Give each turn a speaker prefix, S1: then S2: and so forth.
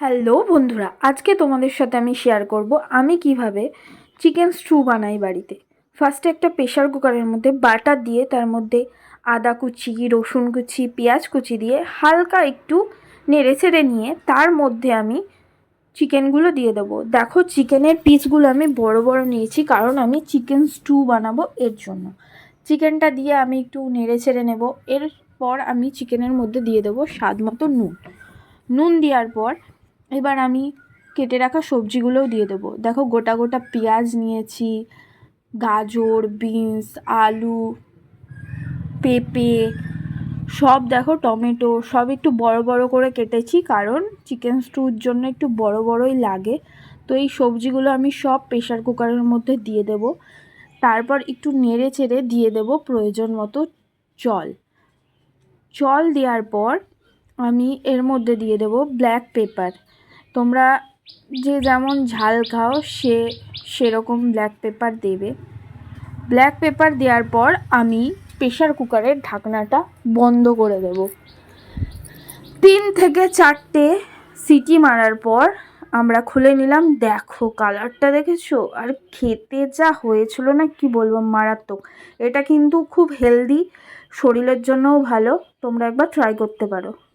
S1: Hello বন্ধুরা, আজকে তোমাদের সাথে আমি শেয়ার করব আমি কীভাবে চিকেন স্টু বানাই বাড়িতে। ফার্স্টে একটা প্রেশার কুকারের মধ্যে বাটার দিয়ে তার মধ্যে আদা কুচি, রসুন কুচি, পেঁয়াজ কুচি দিয়ে হালকা একটু নেড়ে চেড়ে নিয়ে তার মধ্যে আমি চিকেনগুলো দিয়ে দেবো। দেখো চিকেনের পিসগুলো আমি বড় বড় নিয়েছি কারণ আমি চিকেন স্টু বানাবো এর জন্য। চিকেনটা দিয়ে আমি একটু নেড়ে চেড়ে নেব। এরপর আমি চিকেনের মধ্যে দিয়ে দেবো স্বাদ মতো নুন। নুন দেওয়ার পর এবার আমি কেটে রাখা সবজিগুলোও দিয়ে দেবো। দেখো গোটা গোটা পেঁয়াজ নিয়েছি, গাজর, বিনস, আলু, পেঁপে, সব দেখো টমেটো, সব একটু বড় বড় করে কেটেছি কারণ চিকেন স্টুর জন্য একটু বড় বড়ই লাগে। তো এই সবজিগুলো আমি সব প্রেশার কুকারের মধ্যে দিয়ে দেব। তারপর একটু নেড়ে চেড়ে দিয়ে দেব প্রয়োজন মতো জল। জল দেওয়ার পর আমি এর মধ্যে দিয়ে দেব ব্ল্যাক পেপার। তোমরা যে যেমন ঝাল খাও, সে সেরকম ব্ল্যাক পেপার দেবে। ব্ল্যাক পেপার দেওয়ার পর আমি প্রেশার কুকারের ঢাকনাটা বন্ধ করে দেব। তিন থেকে চারটে সিটি মারার পর আমরা খুলে নিলাম। দেখো কালারটা দেখেছ? আর খেতে যা হয়েছিল না, কি বলব, মারাত্মক। এটা কিন্তু খুব হেলদি শরীরের জন্যও ভালো, তোমরা একবার ট্রাই করতে পারো।